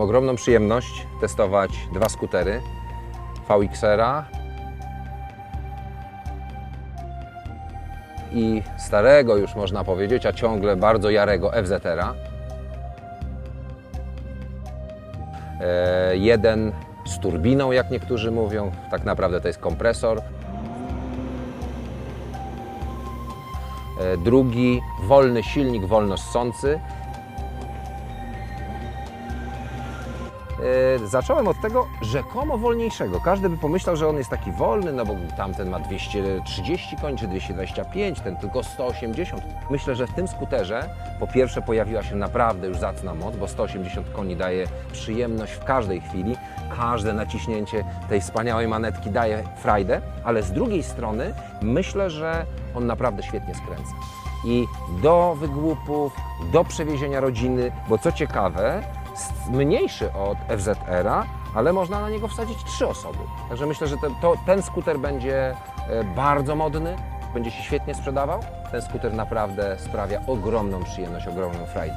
ogromną przyjemność testować dwa skutery VXR-a i starego już można powiedzieć, a ciągle bardzo jarego FZR-a. E, jeden z turbiną, jak niektórzy mówią, tak naprawdę to jest kompresor. E, drugi wolny silnik, wolno ssący. Zacząłem od tego rzekomo wolniejszego. Każdy by pomyślał, że on jest taki wolny, no bo tamten ma 230 koni czy 225, ten tylko 180. Myślę, że w tym skuterze po pierwsze pojawiła się naprawdę już zacna moc, bo 180 koni daje przyjemność w każdej chwili. Każde naciśnięcie tej wspaniałej manetki daje frajdę, ale z drugiej strony myślę, że on naprawdę świetnie skręca. I do wygłupów, do przewiezienia rodziny, bo co ciekawe, mniejszy od FZR-a, ale można na niego wsadzić trzy osoby. Także myślę, że ten, to, ten skuter będzie e, bardzo modny, będzie się świetnie sprzedawał. Ten skuter naprawdę sprawia ogromną przyjemność, ogromną frajdę.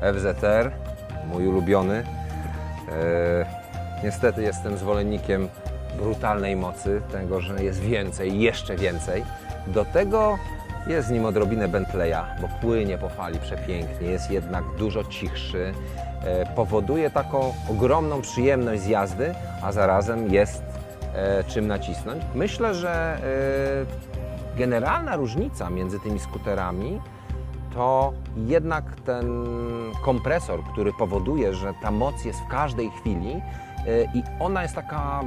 FZR, mój ulubiony. E, niestety jestem zwolennikiem brutalnej mocy, tego, że jest więcej, jeszcze więcej. Do tego jest w nim odrobinę Bentleya, bo płynie po fali przepięknie, jest jednak dużo cichszy, e, powoduje taką ogromną przyjemność z jazdy, a zarazem jest e, czym nacisnąć. Myślę, że e, generalna różnica między tymi skuterami to jednak ten kompresor, który powoduje, że ta moc jest w każdej chwili i ona jest taka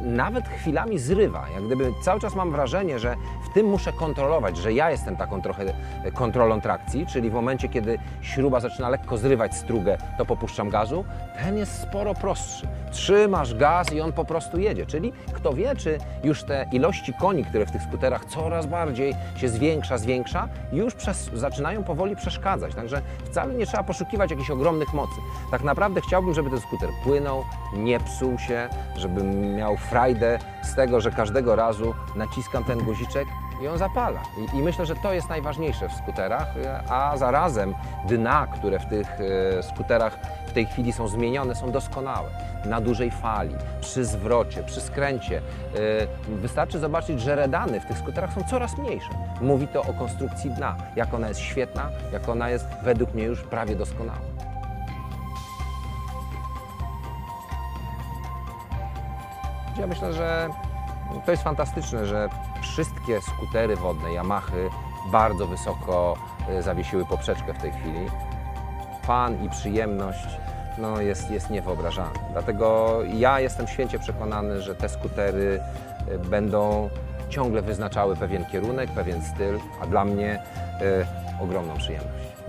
nawet chwilami zrywa. Jak gdyby cały czas mam wrażenie, że w tym muszę kontrolować, że ja jestem taką trochę e, kontrolą trakcji, czyli w momencie, kiedy śruba zaczyna lekko zrywać strugę, to popuszczam gazu. Ten jest sporo prostszy. Trzymasz gaz i on po prostu jedzie. Czyli kto wie, czy już te ilości koni, które w tych skuterach coraz bardziej się zwiększa, zwiększa, już przez, zaczynają powoli przeszkadzać. Także wcale nie trzeba poszukiwać jakichś ogromnych mocy. Tak naprawdę chciałbym, żeby ten skuter płynął, nie psuł się, żebym miał frajdę z tego, że każdego razu naciskam ten guziczek i on zapala. I, I myślę, że to jest najważniejsze w skuterach, a zarazem dna, które w tych e, skuterach w tej chwili są zmienione, są doskonałe. Na dużej fali, przy zwrocie, przy skręcie. E, Wystarczy zobaczyć, że redany w tych skuterach są coraz mniejsze. Mówi to o konstrukcji dna, jak ona jest świetna, jak ona jest według mnie już prawie doskonała. Ja myślę, że to jest fantastyczne, że wszystkie skutery wodne Yamahy bardzo wysoko e, zawiesiły poprzeczkę w tej chwili. Fan i przyjemność no, jest, jest niewyobrażalna. Dlatego ja jestem święcie przekonany, że te skutery e, będą ciągle wyznaczały pewien kierunek, pewien styl, a dla mnie e, ogromną przyjemność.